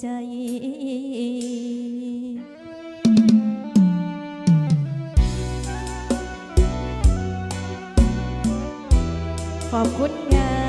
ใจขอบคุณงาน